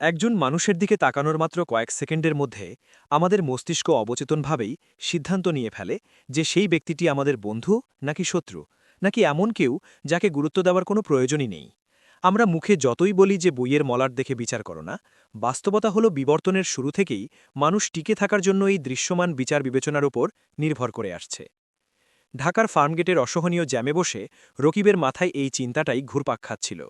একজন মানুষের দিকে তাকানোর মাত্র কয়েক সেকেন্ডের মধ্যে আমাদের মস্তিষ্ক অবচেতনভাবেই সিদ্ধান্ত নিয়ে ফেলে যে সেই ব্যক্তিটি আমাদের বন্ধু নাকি শত্রু, নাকি এমন কেউ যাকে গুরুত্ব দেওয়ার কোনো প্রয়োজনই নেই। আমরা মুখে যতই বলি যে বইয়ের মলার দেখে বিচার করো না, বাস্তবতা হলো বিবর্তনের শুরু থেকেই মানুষ টিকে থাকার জন্য এই দৃশ্যমান বিচার বিবেচনার উপর নির্ভর করে আসছে। ঢাকার ফার্মগেটের অসহনীয় জ্যামে বসে রকিবের মাথায় এই চিন্তাটাই ঘুরপাক খাচ্ছিল।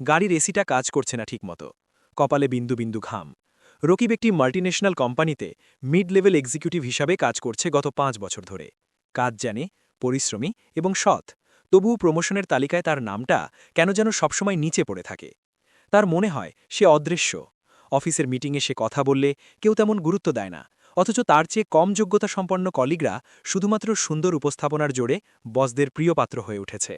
গাড়ির এসিটা কাজ করছে না ঠিকমতো। কপালে বিন্দু বিন্দু ঘাম। রকিব একটি মাল্টিনেশনাল কোম্পানিতে মিড লেভেল এক্সিকিউটিভ হিসাবে কাজ করছে গত পাঁচ বছর ধরে। কাজ জানে, পরিশ্রমী এবং সৎ, তবুও প্রমোশনের তালিকায় তার নামটা কেন যেন সবসময় নিচে পড়ে থাকে। তার মনে হয়, সে অদৃশ্য। অফিসের মিটিংয়ে সে কথা বললে কেউ তেমন গুরুত্ব দেয় না, অথচ তার চেয়ে কম যোগ্যতা সম্পন্ন কলিগরা শুধুমাত্র সুন্দর উপস্থাপনার জোরে বসদের প্রিয় পাত্র হয়ে উঠেছে।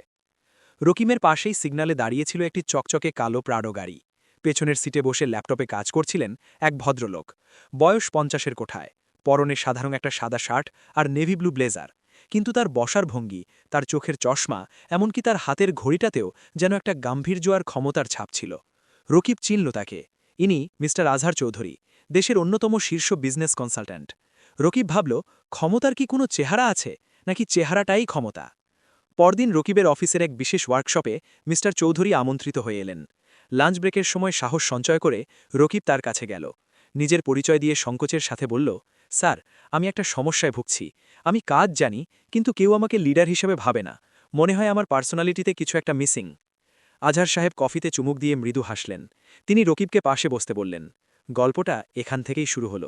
রকিমের পাশেই সিগনালে দাঁড়িয়েছিল একটি চকচকে কালো প্রাডো গাড়ি। পেছনের সিটে বসে ল্যাপটপে কাজ করছিলেন এক ভদ্রলোক। বয়স পঞ্চাশের কোঠায়। পরনে সাধারণ একটা সাদা শার্ট আর নেভি ব্লু ব্লেজার। কিন্তু তার বসার ভঙ্গি, তার চোখের চশমা, এমনকি তার হাতের ঘড়িটাতেও যেন একটা গাম্ভীর্য আর ক্ষমতার ছাপ ছিল। রকিব চিনল তাকে। ইনি মিস্টার আজহার চৌধুরী, দেশের অন্যতম শীর্ষ বিজনেস কনসালট্যান্ট। রকিব ভাবল, ক্ষমতার কি কোনো চেহারা আছে? নাকি চেহারাটাই ক্ষমতা? পরদিন রকিবের অফিসের এক বিশেষ ওয়ার্কশপে মিস্টার চৌধুরী আমন্ত্রিত হয়ে এলেন। লাঞ্চ ব্রেকের সময় সাহস সঞ্চয় করে রকিব তার কাছে গেল। নিজের পরিচয় দিয়ে সংকোচের সাথে বলল, স্যার, আমি একটা সমস্যায় ভুগছি। আমি কাজ জানি, কিন্তু কেউ আমাকে লিডার হিসেবে ভাবে না। মনে হয় আমার পার্সোনালিটিতে কিছু একটা মিসিং। আজহার সাহেব কফিতে চুমুক দিয়ে মৃদু হাসলেন। তিনি রকিবকে পাশে বসতে বললেন, গল্পটা এখান থেকেই শুরু হল।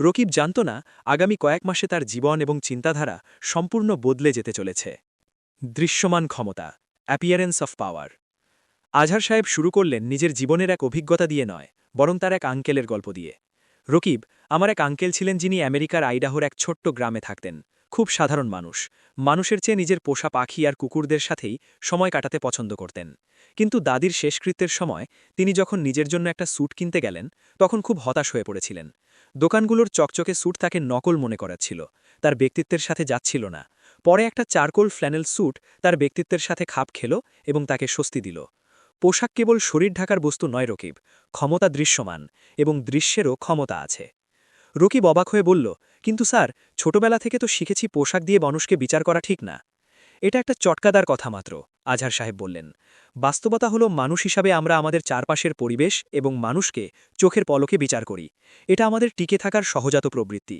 রকিব জানত না, আগামী কয়েক মাসে তার জীবন এবং চিন্তাধারা সম্পূর্ণ বদলে যেতে চলেছে। দৃশ্যমান ক্ষমতা অ্যাপিয়ারেন্স অফ পাওয়ার আজহার সাহেব শুরু করলেন নিজের জীবনের এক অভিজ্ঞতা দিয়ে নয়, বরং তার এক আঙ্কেলের গল্প দিয়ে। রকিব, আমার এক আঙ্কেল ছিলেন যিনি আমেরিকার আইডাহোর এক ছোট্ট গ্রামে থাকতেন। খুব সাধারণ মানুষ। মানুষের চেয়ে নিজের পোষা পাখি আর কুকুরদের সাথেই সময় কাটাতে পছন্দ করতেন। কিন্তু দাদির শেষকৃত্যের সময় তিনি যখন নিজের জন্য একটা স্যুট কিনতে গেলেন, তখন খুব হতাশ হয়ে পড়েছিলেন। দোকানগুলোর চকচকে স্যুট তাকে নকল মনে করাচ্ছিল। তার ব্যক্তিত্বের সাথে যাচ্ছিল না। পরে একটা চারকোল ফ্ল্যানেল স্যুট তার ব্যক্তিত্বের সাথে খাপ খেল এবং তাকে স্বস্তি দিল। পোশাক কেবল শরীর ঢাকার বস্তু নয়, রকিব। ক্ষমতা দৃশ্যমান এবং দৃশ্যেরও ক্ষমতা আছে। রকিব অবাক হয়ে বলল, কিন্তু স্যার, ছোটবেলা থেকে তো শিখেছি পোশাক দিয়ে মানুষকে বিচার করা ঠিক না। এটা একটা চটকাদার কথা মাত্র, আজহার সাহেব বললেন। বাস্তবতা হলো মানুষ হিসাবে আমরা আমাদের চারপাশের পরিবেশ এবং মানুষকে চোখের পলকে বিচার করি। এটা আমাদের টিকে থাকার সহজাত প্রবৃত্তি।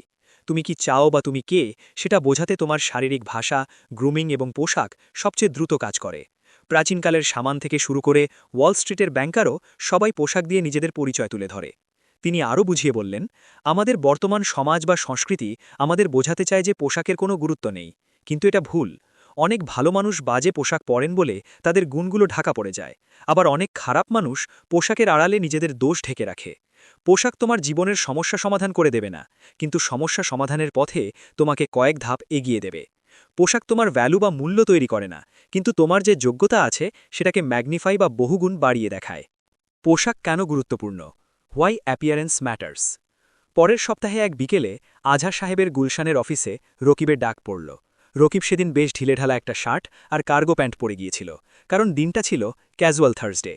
তুমি কি চাও বা তুমি কে, সেটা বোঝাতে তোমার শারীরিক ভাষা, গ্রুমিং এবং পোশাক সবচেয়ে দ্রুত কাজ করে। প্রাচীনকালের সামান থেকে শুরু করে ওয়াল স্ট্রিটের ব্যাংকারও সবাই পোশাক দিয়ে নিজেদের পরিচয় তুলে ধরে। তিনি আরও বুঝিয়ে বললেন, আমাদের বর্তমান সমাজ বা সংস্কৃতি আমাদের বোঝাতে চায় যে পোশাকের কোনো গুরুত্ব নেই। কিন্তু এটা ভুল। অনেক ভালো মানুষ বাজে পোশাক পরেন বলে তাদের গুণগুলো ঢাকা পড়ে যায়। আবার অনেক খারাপ মানুষ পোশাকের আড়ালে নিজেদের দোষ ঢেকে রাখে। পোশাক তোমার জীবনের সমস্যা সমাধান করে দেবে না, কিন্তু সমস্যা সমাধানের পথে তোমাকে কয়েক ধাপ এগিয়ে দেবে। পোশাক তোমার ভ্যালু বা মূল্য তৈরি করে না, কিন্তু তোমার যে যোগ্যতা আছে সেটাকে ম্যাগনিফাই বা বহুগুণ বাড়িয়ে দেখায়। পোশাক কেন গুরুত্বপূর্ণ? হোয়াই অ্যাপিয়ারেন্স ম্যাটার্স পরের সপ্তাহে এক বিকেলে আজহার সাহেবের গুলশানের অফিসে রকিবের ডাক পড়ল। রকিব সেদিন বেশ ঢিলেঢালা একটা শার্ট আর কার্গো প্যান্ট পরে গিয়েছিল, কারণ দিনটা ছিল ক্যাজুয়াল থার্সডে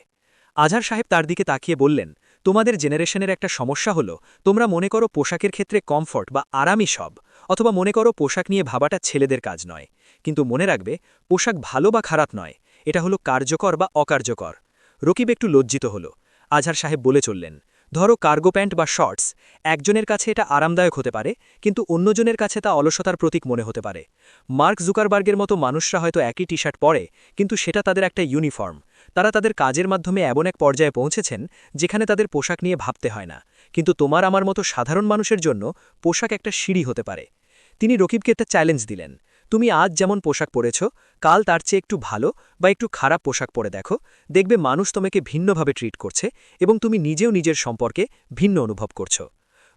আজহার সাহেব তার দিকে তাকিয়ে বললেন তোমাদের জেনারেশনের একটা সমস্যা হলো, তোমরা মনে করো পোশাকের ক্ষেত্রে কমফর্ট বা আরামই সব, অথবা মনে করো পোশাক নিয়ে ভাবাটা ছেলেদের কাজ নয়। কিন্তু মনে রাখবে, পোশাক ভালো বা খারাপ নয়, এটা হলো কার্যকর বা অকার্যকর। রকিব একটু লজ্জিত হল। আজহার সাহেব বলে চললেন, ধরো কার্গো প্যান্ট বা শর্টস, একজনের কাছে এটা আরামদায়ক হতে পারে, কিন্তু অন্যজনের কাছে তা অলসতার প্রতীক মনে হতে পারে। মার্ক জুকারবার্গের মতো মানুষরা হয়তো একই টি শার্ট পরে, কিন্তু সেটা তাদের একটা ইউনিফর্ম। তারা তাদের কাজের মাধ্যমে এমন এক পর্যায়ে পৌঁছেছেন, যেখানে তাদের পোশাক নিয়ে ভাবতে হয় না। কিন্তু তোমার আমার মতো সাধারণ মানুষের জন্য পোশাক একটা সিঁড়ি হতে পারে। তিনি রকিবকে একটা চ্যালেঞ্জ দিলেন। তুমি আজ যেমন পোশাক পরেছ, কাল তার চেয়ে একটু ভালো বা একটু খারাপ পোশাক পরে দেখো। দেখবে মানুষ তোমাকে ভিন্নভাবে ট্রিট করছে এবং তুমি নিজেও নিজের সম্পর্কে ভিন্ন অনুভব করছ।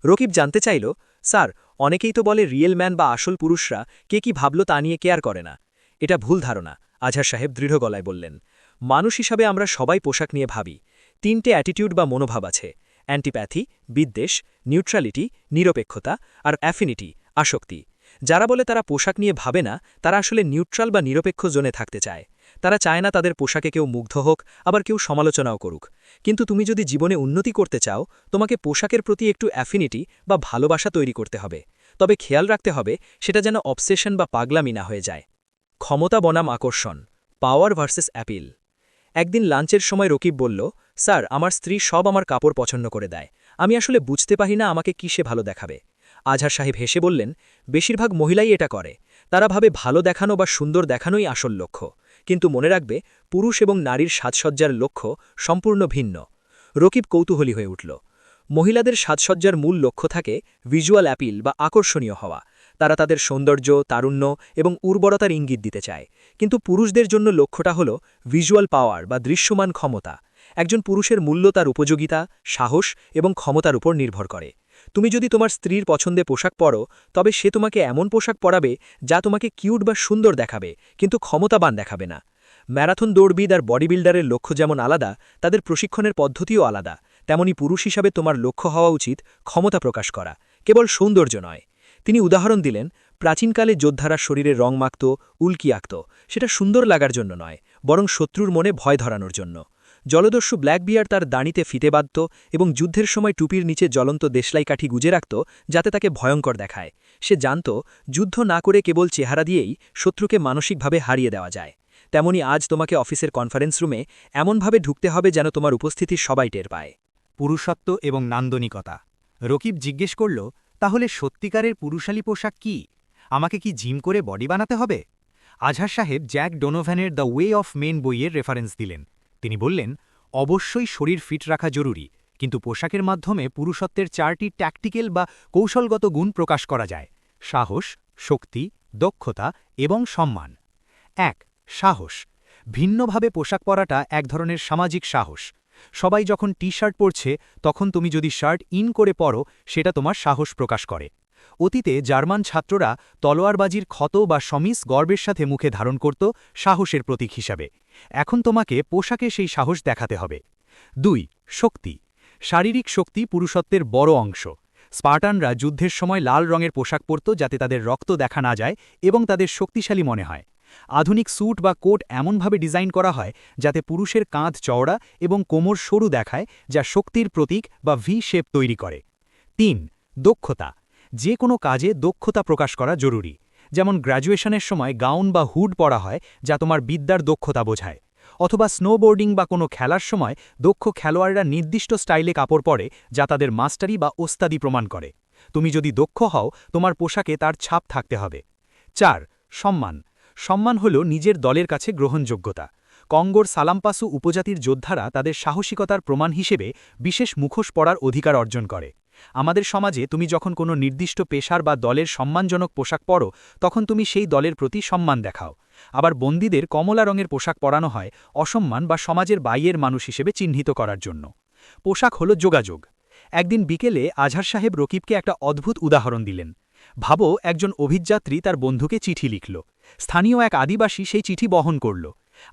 রকিব জানতে চাইল, স্যার, অনেকেই তো বলে রিয়েল ম্যান বা আসল পুরুষরা কে কি ভাবল তা নিয়ে কেয়ার করে না। এটা ভুল ধারণা, আজহার সাহেব দৃঢ় গলায় বললেন। মানুষ হিসাবে আমরা সবাই পোশাক নিয়ে ভাবি। তিনটে অ্যাটিটিউড বা মনোভাব আছে। অ্যান্টিপ্যাথি বিদ্বেষ নিউট্রালিটি নিরপেক্ষতা আর অ্যাফিনিটি আসক্তি। যারা বলে তারা পোশাক নিয়ে ভাবে না, তারা আসলে নিউট্রাল বা নিরপেক্ষ জোনে থাকতে চায়। তারা চায় না তাদের পোশাকে কেউ মুগ্ধ হোক, আবার কেউ সমালোচনাও করুক। কিন্তু তুমি যদি জীবনে উন্নতি করতে চাও, তোমাকে পোশাকের প্রতি একটু অ্যাফিনিটি বা ভালোবাসা তৈরি করতে হবে। তবে খেয়াল রাখতে হবে, সেটা যেন অবসেশন বা পাগলামি না হয়ে যায়। ক্ষমতা বনাম আকর্ষণ পাওয়ার ভার্সেস অ্যাপিল একদিন লাঞ্চের সময় রকিব বলল, স্যার, আমার স্ত্রী সব আমার কাপড় পছন্দ করে দেয়। আমি আসলে বুঝতে পারি না আমাকে কিসে ভালো দেখাবে। আজহার সাহেব হেসে বললেন, বেশিরভাগ মহিলাই এটা করে। তারা ভাবে ভালো দেখানো বা সুন্দর দেখানোই আসল লক্ষ্য। কিন্তু মনে রাখবে, পুরুষ এবং নারীর সাজসজ্জার লক্ষ্য সম্পূর্ণ ভিন্ন। রকিব কৌতূহলী হয়ে উঠল। মহিলাদের সাজসজ্জার মূল লক্ষ্য থাকে ভিজুয়াল অ্যাপিল বা আকর্ষণীয় হওয়া। তারা তাদের সৌন্দর্য, তারুণ্য এবং উর্বরতার ইঙ্গিত দিতে চায়। কিন্তু পুরুষদের জন্য লক্ষ্যটা হল ভিজুয়াল পাওয়ার বা দৃশ্যমান ক্ষমতা। একজন পুরুষের মূল্য তার উপযোগিতা, সাহস এবং ক্ষমতার উপর নির্ভর করে। তুমি যদি তোমার স্ত্রীর পছন্দে পোশাক পরো, তবে সে তোমাকে এমন পোশাক পরাবে যা তোমাকে কিউট বা সুন্দর দেখাবে, কিন্তু ক্ষমতাবান দেখাবে না। ম্যারাথন দৌড়বিদ আর বডি বিল্ডারের লক্ষ্য যেমন আলাদা, তাদের প্রশিক্ষণের পদ্ধতিও আলাদা। তেমনি পুরুষ হিসাবে তোমার লক্ষ্য হওয়া উচিত ক্ষমতা প্রকাশ করা। কেবল সৌন্দর্য নয়। তিনি উদাহরণ দিলেন, প্রাচীনকালে যোদ্ধারা শরীরে রং মাখত, উল্কি আঁকত। সেটা সুন্দর লাগার জন্য নয়, বরং শত্রুর মনে ভয় ধরানোর জন্য। জলদস্যু ব্ল্যাক বিয়ার তার দাঁড়িতে ফিতে বাঁধত এবং যুদ্ধের সময় টুপির নিচে জ্বলন্ত দেশলাই কাঠি গুজে রাখত, যাতে তাকে ভয়ঙ্কর দেখায়। সে জানত, যুদ্ধ না করে কেবল চেহারা দিয়েই শত্রুকে মানসিকভাবে হারিয়ে দেওয়া যায়। তেমনি আজ তোমাকে অফিসের কনফারেন্স রুমে এমনভাবে ঢুকতে হবে যেন তোমার উপস্থিতি সবাই টের পায়। পুরুষত্ব এবং নান্দনিকতা। রকিব জিজ্ঞেস করল তাহলে সত্যিকারের পুরুষালী পোশাক কি? আমাকে কি জিম করে বডি বানাতে হবে? আজহার সাহেব জ্যাক ডোনোভ্যানের দ্য ওয়ে অফ মেন বইয়ের রেফারেন্স দিলেন। তিনি বললেন, অবশ্যই শরীর ফিট রাখা জরুরি, কিন্তু পোশাকের মাধ্যমে পুরুষত্বের চারটি ট্যাকটিক্যাল বা কৌশলগত গুণ প্রকাশ করা যায়। সাহস, শক্তি, দক্ষতা এবং সম্মান। এক, সাহস। ভিন্নভাবে পোশাক পরাটা এক ধরনের সামাজিক সাহস। সবাই যখন টি শার্ট পরছে, তখন তুমি যদি শার্ট ইন করে পরো, সেটা তোমার সাহস প্রকাশ করে। অতীতে জার্মান ছাত্ররা তলোয়ারবাজির ক্ষত বা সমিস গর্বের সাথে মুখে ধারণ করত সাহসের প্রতীক হিসাবে। এখন তোমাকে পোশাকে সেই সাহস দেখাতে হবে। দুই, শক্তি। শারীরিক শক্তি পুরুষত্বের বড় অংশ। স্পার্টানরা যুদ্ধের সময় লাল রঙের পোশাক পরত যাতে তাদের রক্ত দেখা না যায় এবং তাদের শক্তিশালী মনে হয়। আধুনিক স্যুট বা কোট এমনভাবে ডিজাইন করা হয় যাতে পুরুষের কাঁধ চওড়া এবং কোমর সরু দেখায়, যা শক্তির প্রতীক বা ভি শেপ তৈরি করে। তিন, দক্ষতা। যে কোনো কাজে দক্ষতা প্রকাশ করা জরুরি। যেমন গ্র্যাজুয়েশনের সময় গাউন বা হুড পরা হয়, যা তোমার বিদ্যার দক্ষতা বোঝায়। অথবা স্নোবোর্ডিং বা কোনো খেলার সময় দক্ষ খেলোয়াড়রা নির্দিষ্ট স্টাইলে কাপড় পরে, যা তাদের মাস্টারি বা ওস্তাদি প্রমাণ করে। তুমি যদি দক্ষ হও, তোমার পোশাকে তার ছাপ থাকতে হবে। চার, সম্মান। সম্মান হল নিজের দলের কাছে গ্রহণযোগ্যতা। কঙ্গোর সালাম্পাসু উপজাতির যোদ্ধারা তাদের সাহসিকতার প্রমাণ হিসেবে বিশেষ মুখোশ পড়ার অধিকার অর্জন করে। আমাদের সমাজে তুমি যখন কোনো নির্দিষ্ট পেশার বা দলের সম্মানজনক পোশাক পরো, তখন তুমি সেই দলের প্রতি সম্মান দেখাও। আবার বন্দীদের কমলা রঙের পোশাক পরানো হয় অসম্মান বা সমাজের বাইয়ের মানুষ হিসেবে চিহ্নিত করার জন্য। পোশাক হল যোগাযোগ। একদিন বিকেলে আজহার সাহেব রকিবকে একটা অদ্ভুত উদাহরণ দিলেন। ভাবো, একজন অভিযাত্রী তার বন্ধুকে চিঠি লিখল। স্থানীয় এক আদিবাসী সেই চিঠি বহন করল।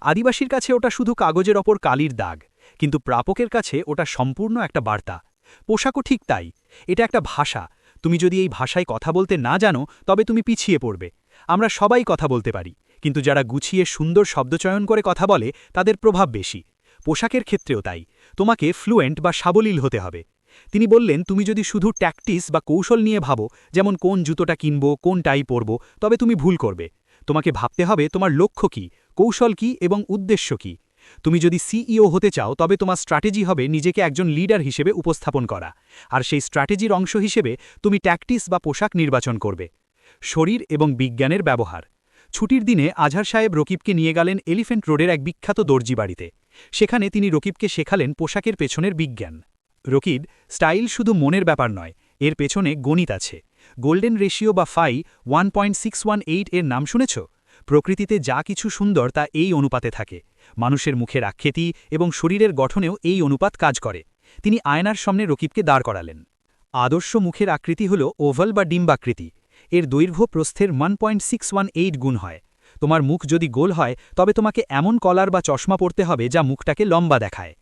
আদিবাসীর কাছে ওটা শুধু কাগজের ওপর কালির দাগ, কিন্তু প্রাপকের কাছে ওটা সম্পূর্ণ একটা বার্তা। পোশাকও ঠিক তাই। এটা একটা ভাষা। তুমি যদি এই ভাষায় কথা বলতে না জানো, তবে তুমি পিছিয়ে পড়বে। আমরা সবাই কথা বলতে পারি, কিন্তু যারা গুছিয়ে সুন্দর শব্দচয়ন করে কথা বলে, তাদের প্রভাব বেশি। পোশাকের ক্ষেত্রেও তাই। তোমাকে ফ্লুয়েন্ট বা সাবলীল হতে হবে। তিনি বললেন, তুমি যদি শুধু ট্যাকটিস বা কৌশল নিয়ে ভাবো, যেমন কোন জুতোটা কিনব, কোন টাই পরব, তবে তুমি ভুল করবে। তোমাকে ভাবতে হবে তোমার লক্ষ্য কি, কৌশল কি এবং উদ্দেশ্য কি। তুমি যদি সিইও হতে চাও, তবে তোমার স্ট্র্যাটেজি হবে নিজেকে একজন লিডার হিসেবে উপস্থাপন করা। আর সেই স্ট্র্যাটেজির অংশ হিসেবে তুমি ট্যাকটিস বা পোশাক নির্বাচন করবে। শরীর এবং বিজ্ঞানের ব্যবহার। ছুটির দিনে আজহার সাহেব রকিবকে নিয়ে গেলেন এলিফেন্ট রোডের এক বিখ্যাত দর্জি বাড়িতে। সেখানে তিনি রকিবকে শেখালেন পোশাকের পেছনের বিজ্ঞান। রকিব, স্টাইল শুধু মনের ব্যাপার নয়, এর পেছনে গণিত আছে। গোল্ডেন রেশিও বা ফাই ওয়ানের নাম শুনেছ? প্রকৃতিতে যা কিছু সুন্দর তা এই অনুপাতে থাকে। মানুষের মুখের আকৃতি এবং শরীরের গঠনেও এই অনুপাত কাজ করে। তিনি আয়নার সামনে রকিবকে দাঁড় করালেন। আদর্শ মুখের আকৃতি হল ওভাল বা ডিম্বাকৃতি। এর দৈর্ঘ্য প্রস্থের ওয়ান গুণ হয়। তোমার মুখ যদি গোল হয়, তবে তোমাকে এমন কলার বা চশমা পড়তে হবে যা মুখটাকে লম্বা দেখায়।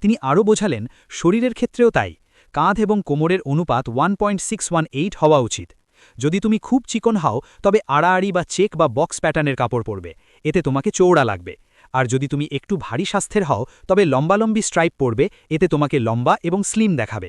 তিনি আরও বোঝালেন, শরীরের ক্ষেত্রেও তাই। কাঁধ এবং কোমরের অনুপাত ওয়ান হওয়া উচিত। যদি তুমি খুব চিকন হও, তবে আড়াআড়ি বা চেক বা বক্স প্যাটার্নের কাপড় পরবে। এতে তোমাকে চৌড়া লাগবে। আর যদি তুমি একটু ভারী স্বাস্থ্যের হও, তবে লম্বালম্বি স্ট্রাইপ পরবে, এতে তোমাকে লম্বা এবং স্লিম দেখাবে।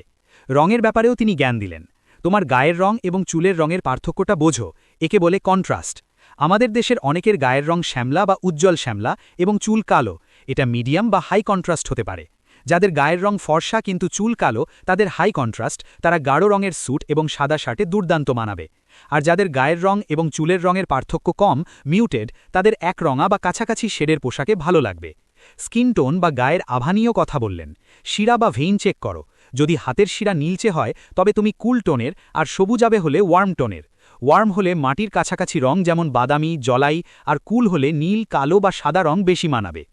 রঙের ব্যাপারেও তিনি জ্ঞান দিলেন। তোমার গায়ের রং এবং চুলের রঙের পার্থক্যটা বোঝো, একে বলে কন্ট্রাস্ট আমাদের দেশের অনেকের গায়ের রং শ্যামলা বা উজ্জ্বল শ্যামলা এবং চুল কালো। এটা মিডিয়াম বা হাই কন্ট্রাস্ট হতে পারে। যাদের গায়ের রং ফর্সা কিন্তু চুল কালো, তাদের হাই কন্ট্রাস্ট, তারা গাঢ় রঙের স্যুট এবং সাদা শার্টে দুর্দান্ত মানাবে। আর যাদের গায়ের রং এবং চুলের রঙের পার্থক্য কম, মিউটেড, তাদের এক রঙা বা কাছাকাছি শেডের পোশাকে ভালো লাগবে। স্কিন টোন বা গায়ের আভানীয় কথা বললেন। শিরা বা ভেইন চেক করো। যদি হাতের শিরা নীলচে হয়, তবে তুমি কুল টোনের আর সবুজাবে হলে ওয়ার্ম টোনের। ওয়ার্ম হলে মাটির কাছাকাছি রং যেমন বাদামি, জলাই, আর কুল হলে নীল, কালো বা সাদা রং বেশি মানাবে।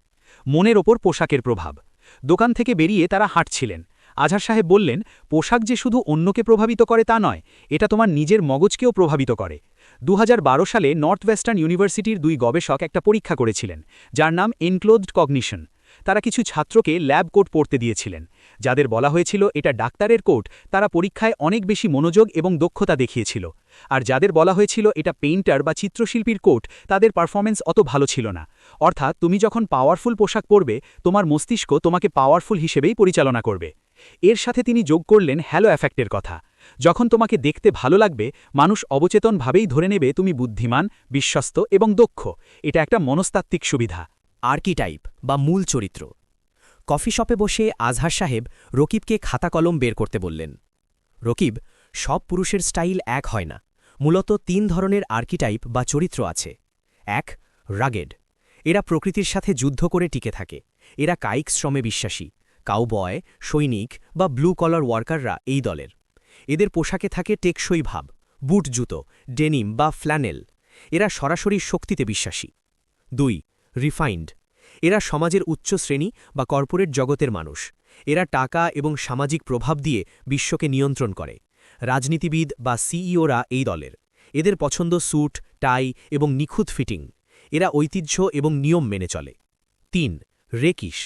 মনের ওপর পোশাকের প্রভাব। দোকান থেকে বেরিয়ে তারা হাঁটছিলেন। আজহার সাহেব বললেন, পোশাক যে শুধু অন্যকে প্রভাবিত করে তা নয়, এটা তোমার নিজের মগজকেও প্রভাবিত করে। দু হাজার বারো সালে নর্থ ওয়েস্টার্ন ইউনিভার্সিটির দুই গবেষক একটা পরীক্ষা করেছিলেন, যার নাম এনক্লোজড কগনিশন তারা কিছু ছাত্রকে ল্যাব কোট পড়তে দিয়েছিলেন। যাদের বলা হয়েছিল এটা ডাক্তারের কোট, তারা পরীক্ষায় অনেক বেশি মনোযোগ এবং দক্ষতা দেখিয়েছিল। আর যাদের বলা হয়েছিল এটা পেইন্টার বা চিত্রশিল্পীর কোট, তাদের পারফরমেন্স অত ভালো ছিল না। অর্থাৎ তুমি যখন পাওয়ারফুল পোশাক পরবে, তোমার মস্তিষ্ক তোমাকে পাওয়ারফুল হিসেবেই পরিচালনা করবে। এর সাথে তিনি যোগ করলেন হ্যালো এফেক্টের কথা। যখন তোমাকে দেখতে ভালো লাগবে, মানুষ অবচেতনভাবেই ধরে নেবে তুমি বুদ্ধিমান, বিশ্বস্ত এবং দক্ষ। এটা একটা মনস্তাত্ত্বিক সুবিধা। আর্কিটাইপ বা মূল চরিত্র। কফি শপে বসে আজহার সাহেব রকিবকে খাতা কলম বের করতে বললেন, রকিব, সব পুরুষের স্টাইল এক হয় না। মূলত তিন ধরনের আর্কিটাইপ বা চরিত্র আছে। এক, রাগেড। এরা প্রকৃতির সাথে যুদ্ধ করে টিকে থাকে। এরা কায়িক শ্রমে বিশ্বাসী। কাউবয়, সৈনিক বা ব্লু কলার ওয়ার্কাররা এই দলের। এদের পোশাকে থাকে টেকসই ভাব, বুট জুতো, ডেনিম বা ফ্ল্যানেল। এরা সরাসরি শক্তিতে বিশ্বাসী। দুই রিফাইন্ড এরা সমাজের উচ্চ শ্রেণি বা কর্পোরেট জগতের মানুষ। এরা টাকা এবং সামাজিক প্রভাব দিয়ে বিশ্বকে নিয়ন্ত্রণ করে। রাজনীতিবিদ বা সিইওরা এই দলের। এদের পছন্দ স্যুট, টাই এবং নিখুঁত ফিটিং। এরা ঐতিহ্য এবং নিয়ম মেনে চলে। তিন, রেকিশ।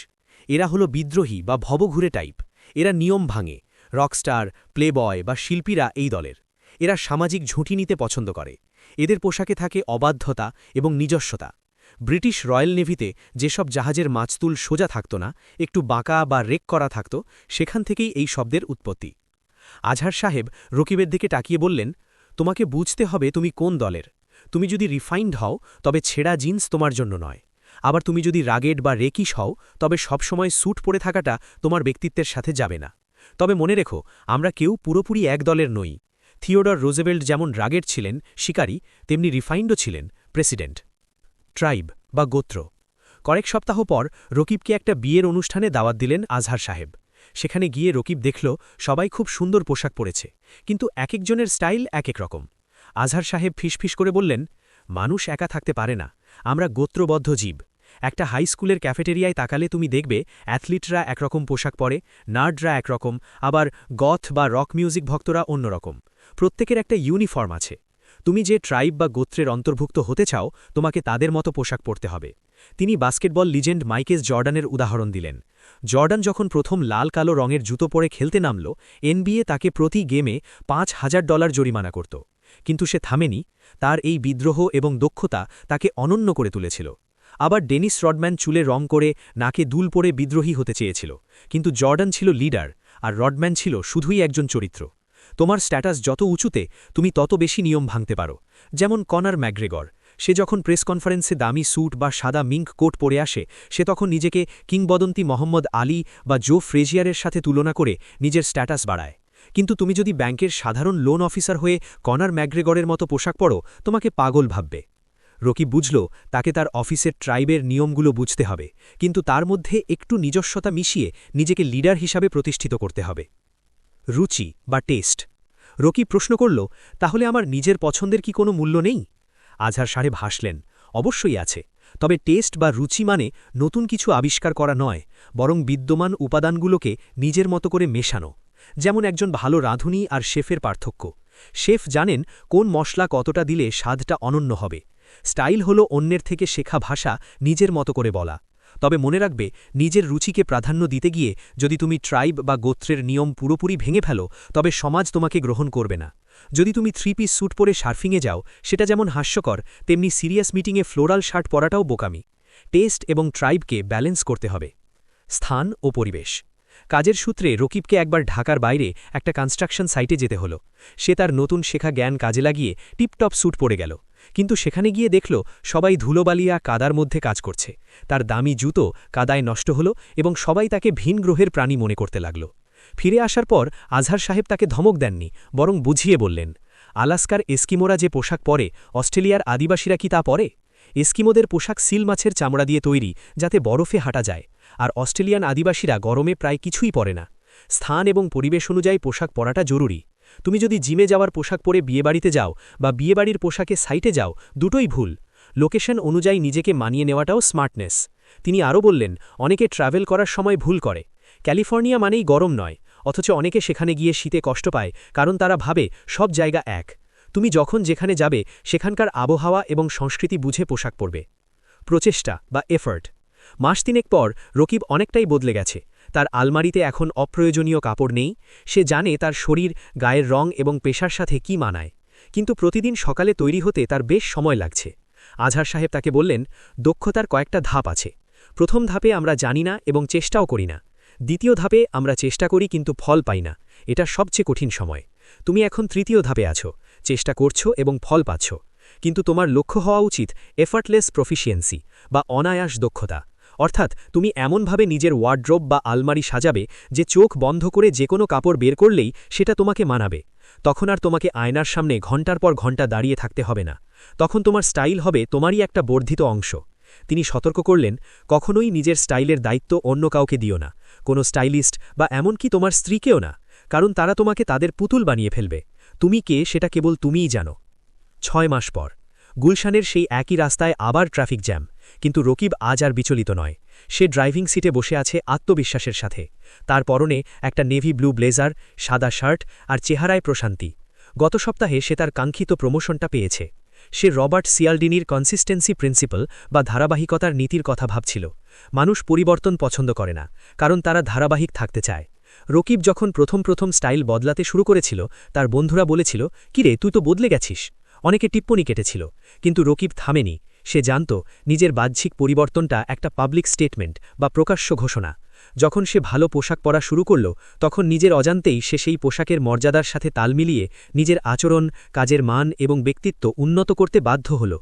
এরা হলো বিদ্রোহী বা ভবঘুরে টাইপ। এরা নিয়ম ভাঙে। রকস্টার, প্লেবয় বা শিল্পীরা এই দলের। এরা সামাজিক ঝুঁটি নিতে পছন্দ করে। এদের পোশাকে থাকে অবাধ্যতা এবং নিজস্বতা। ব্রিটিশ রয়্যাল নেভিতে যেসব জাহাজের মাছতুল সোজা থাকত না, একটু বাঁকা বা রেক করা থাকত, সেখান থেকেই এই শব্দের উৎপত্তি। আজহার সাহেব রকিবের দিকে তাকিয়ে বললেন, তোমাকে বুঝতে হবে তুমি কোন দলের। তুমি যদি রিফাইন্ড হও, তবে ছেঁড়া জিন্স তোমার জন্য নয়। আবার তুমি যদি রাগেড বা রেকিশ হও, তবে সবসময় স্যুট পরে থাকাটা তোমার ব্যক্তিত্বের সাথে যাবে না। তবে মনে রেখো, আমরা কেউ পুরোপুরি এক দলের নই। থিওডর রোজেবেল্ট যেমন রাগেড ছিলেন শিকারী, তেমনি রিফাইন্ডও ছিলেন প্রেসিডেন্ট। ট্রাইব বা গোত্র। কয়েক সপ্তাহ পর রকিবকে একটা বিয়ের অনুষ্ঠানে দাওয়াত দিলেন আজহার সাহেব। সেখানে গিয়ে রকিব দেখল সবাই খুব সুন্দর পোশাক পরেছে, কিন্তু এক একজনের স্টাইল এক এক রকম। আজহার সাহেব ফিসফিস করে বললেন, মানুষ একা থাকতে পারে না, আমরা গোত্রবদ্ধ জীব। একটা হাই স্কুলের ক্যাফেটেরিয়ায় তাকালে তুমি দেখবে অ্যাথলিটরা একরকম পোশাক পরে, নার্ডরা একরকম, আবার গথ বা রক মিউজিক ভক্তরা অন্যরকম। প্রত্যেকের একটা ইউনিফর্ম আছে। তুমি যে ট্রাইব বা গোত্রের অন্তর্ভুক্ত হতে চাও, তোমাকে তাদের মতো পোশাক পরতে হবে। তিনি বাস্কেটবল লিজেন্ড মাইকেস জর্ডানের উদাহরণ দিলেন। জর্ডান যখন প্রথম লাল কালো রঙের জুতো পরে খেলতে নামল, এনবিএ তাকে প্রতি গেমে পাঁচ হাজার ডলার জরিমানা করত। কিন্তু সে থামেনি। তার এই বিদ্রোহ এবং দক্ষতা তাকে অনন্য করে তুলেছিল। আবার ডেনিস রডম্যান চুলে রং করে নাকে দুল পরে বিদ্রোহী হতে চেয়েছিল। কিন্তু জর্ডান ছিল লিডার, আর রডম্যান ছিল শুধুই একজন চরিত্র। তোমার স্ট্যাটাস যত উঁচুতে, তুমি তত বেশি নিয়ম ভাঙতে পারো। যেমন কনার ম্যাগ্রেগর সে যখন প্রেস কনফারেন্সে দামি স্যুট বা সাদা মিঙ্ক কোট পরে আসে, সে তখন নিজেকে কিংবদন্তি মোহাম্মদ আলী বা জো ফ্রেজিয়ারের সাথে তুলনা করে নিজের স্ট্যাটাস বাড়ায়। কিন্তু তুমি যদি ব্যাংকের সাধারণ লোন অফিসার হয়ে কনার ম্যাগ্রেগরের মতো পোশাক পরো, তোমাকে পাগল ভাববে। রকি বুঝল, তাকে তার অফিসের ট্রাইবের নিয়মগুলো বুঝতে হবে, কিন্তু তার মধ্যে একটু নিজস্বতা মিশিয়ে নিজেকে লিডার হিসাবে প্রতিষ্ঠিত করতে হবে। রুচি বা টেস্ট। রকি প্রশ্ন করল, তাহলে আমার নিজের পছন্দের কি কোনো মূল্য নেই? আজহার সাহেব হাসলেন অবশ্যই আছে। তবে টেস্ট বা রুচি মানে নতুন কিছু আবিষ্কার করা নয়, বরং বিদ্যমান উপাদানগুলোকে নিজের মতো করে মেশানো, যেমন একজন ভালো রাঁধুনি আর শেফের পার্থক্য। শেফ জানেন কোন মশলা কতটা দিলে স্বাদটা অনন্য হবে। স্টাইল হল অন্যের থেকে শেখা ভাষা নিজের মতো করে বলা। তবে মনে রাখবে, নিজের রুচিকে প্রাধান্য দিতে গিয়ে যদি তুমি ট্রাইব বা গোত্রের নিয়ম পুরোপুরি ভেঙে ফেলো, তবে সমাজ তোমাকে গ্রহণ করবে না। যদি তুমি থ্রি পিস স্যুট পরে সার্ফিংয়ে যাও, সেটা যেমন হাস্যকর, তেমনি সিরিয়াস মিটিংয়ে ফ্লোরাল শার্ট পরাটাও বোকামি। টেস্ট এবং ট্রাইবকে ব্যালেন্স করতে হবে। স্থান ও পরিবেশ। কাজের সূত্রে রকিবকে একবার ঢাকার বাইরে একটা কনস্ট্রাকশন সাইটে যেতে হলো। সে তার নতুন শেখা জ্ঞান কাজে লাগিয়ে টিপটপ স্যুট পড়ে গেল। কিন্তু সেখানে গিয়ে দেখল, সবাই ধুলোবালিয়া কাদার মধ্যে কাজ করছে। তার দামি জুতো কাদায় নষ্ট হল এবং সবাই তাকে ভিন গ্রহের প্রাণী মনে করতে লাগল। ফিরে আসার পর আজহার সাহেব তাকে ধমক দেননি, বরং বুঝিয়ে বললেন, আলাস্কার এস্কিমোরা যে পোশাক পরে, অস্ট্রেলিয়ার আদিবাসীরা কি তা পরে? এস্কিমোদের পোশাক সিল মাছের চামড়া দিয়ে তৈরি, যাতে বরফে হাঁটা যায়, আর অস্ট্রেলিয়ান আদিবাসীরা গরমে প্রায় কিছুই পরে না। স্থান এবং পরিবেশ অনুযায়ী পোশাক পরাটা জরুরি। তুমি যদি জিমে যাওয়ার পোশাক পরে বিয়েবাড়িতে যাও বা বিয়েবাড়ির পোশাকে সাইটে যাও, দুটোই ভুল। লোকেশন অনুযায়ী নিজেকে মানিয়ে নেওয়াটাও স্মার্টনেস। তিনি আরও বললেন, অনেকে ট্রাভেল করার সময় ভুল করে। ক্যালিফোর্নিয়া মানেই গরম নয়, অথচ অনেকে সেখানে গিয়ে শীতে কষ্ট পায়, কারণ তারা ভাবে সব জায়গা এক। তুমি যখন যেখানে যাবে, সেখানকার আবহাওয়া এবং সংস্কৃতি বুঝে পোশাক পরবে। প্রচেষ্টা বা এফার্ট মাস তিনেক পর রকিব অনেকটাই বদলে গেছে। তার আলমারিতে এখন অপ্রয়োজনীয় কাপড় নেই, সে জানে তার শরীর, গায়ের রং এবং পেশার সাথে কি মানায়। কিন্তু প্রতিদিন সকালে তৈরি হতে তার বেশ সময় লাগছে। আজহার সাহেব তাকে বললেন, দক্ষতার কয়েকটা ধাপ আছে। প্রথম ধাপে আমরা জানি না এবং চেষ্টাও করি না। দ্বিতীয় ধাপে আমরা চেষ্টা করি কিন্তু ফল পাই না। এটা সবচেয়ে কঠিন সময়। তুমি এখন তৃতীয় ধাপে আছো। চেষ্টা করছ এবং ফল পাচ্ছ। কিন্তু তোমার লক্ষ্য হওয়া উচিত এফার্টলেস প্রফিসিয়েন্সি বা অনায়াস দক্ষতা। অর্থাৎ তুমি এমনভাবে নিজের ওয়ার্ড্রোব বা আলমারি সাজাবে যে চোখ বন্ধ করে যে কোনো কাপড় বের করলেই সেটা তোমাকে মানাবে। তখন আর তোমাকে আয়নার সামনে ঘণ্টার পর ঘণ্টা দাঁড়িয়ে থাকতে হবে না। তখন তোমার স্টাইল হবে তোমারই একটা বর্ধিত অংশ। তিনি সতর্ক করলেন, কখনোই নিজের স্টাইলের দায়িত্ব অন্য কাউকে দিও না। কোনো স্টাইলিস্ট বা এমনকি তোমার স্ত্রীকেও না, কারণ তারা তোমাকে তাদের পুতুল বানিয়ে ফেলবে। তুমি কে সেটা কেবল তুমিই জানো। ছয় মাস পর। গুলশানের সেই একই রাস্তায় আবার ট্রাফিক জ্যাম। কিন্তু রকিব আজ আর বিচলিত নয়। সে ড্রাইভিং সিটে বসে আছে আত্মবিশ্বাসের সাথে। তার পরনে একটা নেভি ব্লু ব্লেজার, সাদা শার্ট আর চেহারায় প্রশান্তি। গত সপ্তাহে সে তার কাঙ্ক্ষিত প্রমোশনটা পেয়েছে। সে রবার্ট সিয়ালডিনির কনসিস্টেন্সি প্রিন্সিপাল বা ধারাবাহিকতার নীতির কথা ভাবছিল। মানুষ পরিবর্তন পছন্দ করে না, কারণ তারা ধারাবাহিক থাকতে চায়। রকিব যখন প্রথম প্রথম স্টাইল বদলাতে শুরু করেছিল, তার বন্ধুরা বলেছিল, কিরে, তুই তো বদলে গেছিস। অনেকে টিপ্পনি কেটেছিল, কিন্তু রকিব থামেনি। সে জানত নিজের বাহ্যিক পরিবর্তনটা একটা পাবলিক স্টেটমেন্ট বা প্রকাশ্য ঘোষণা। যখন সে ভালো পোশাক পরা শুরু করল, তখন নিজের অজান্তেই সে সেই পোশাকের মর্যাদার সাথে তাল মিলিয়ে নিজের আচরণ, কাজের মান এবং ব্যক্তিত্ব উন্নত করতে বাধ্য হল।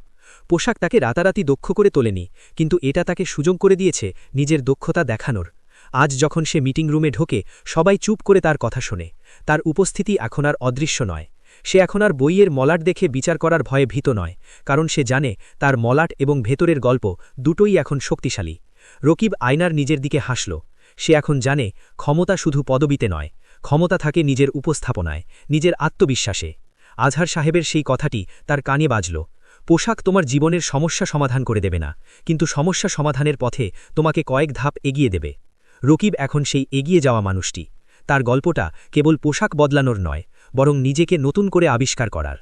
পোশাক তাকে রাতারাতি দক্ষ করে তোলেনি, কিন্তু এটা তাকে সুযোগ করে দিয়েছে নিজের দক্ষতা দেখানোর। আজ যখন সে মিটিং রুমে ঢোকে, সবাই চুপ করে তার কথা শোনে। তার উপস্থিতি এখন আর অদৃশ্য নয়। সে এখন আর বইয়ের মলাট দেখে বিচার করার ভয়ে ভীত নয়, কারণ সে জানে তার মলাট এবং ভেতরের গল্প দুটোই এখন শক্তিশালী। রকিব আয়নার নিজের দিকে হাসল। সে এখন জানে ক্ষমতা শুধু পদবিতে নয়, ক্ষমতা থাকে নিজের উপস্থাপনায়, নিজের আত্মবিশ্বাসে। আজহার সাহেবের সেই কথাটি তার কানে বাজল। পোশাক তোমার জীবনের সমস্যা সমাধান করে দেবে না, কিন্তু সমস্যা সমাধানের পথে তোমাকে কয়েক ধাপ এগিয়ে দেবে। রকিব এখন সেই এগিয়ে যাওয়া মানুষটি। তার গল্পটা কেবল পোশাক বদলানোর নয় বরং নিজেকে নতুন করে আবিষ্কার করার।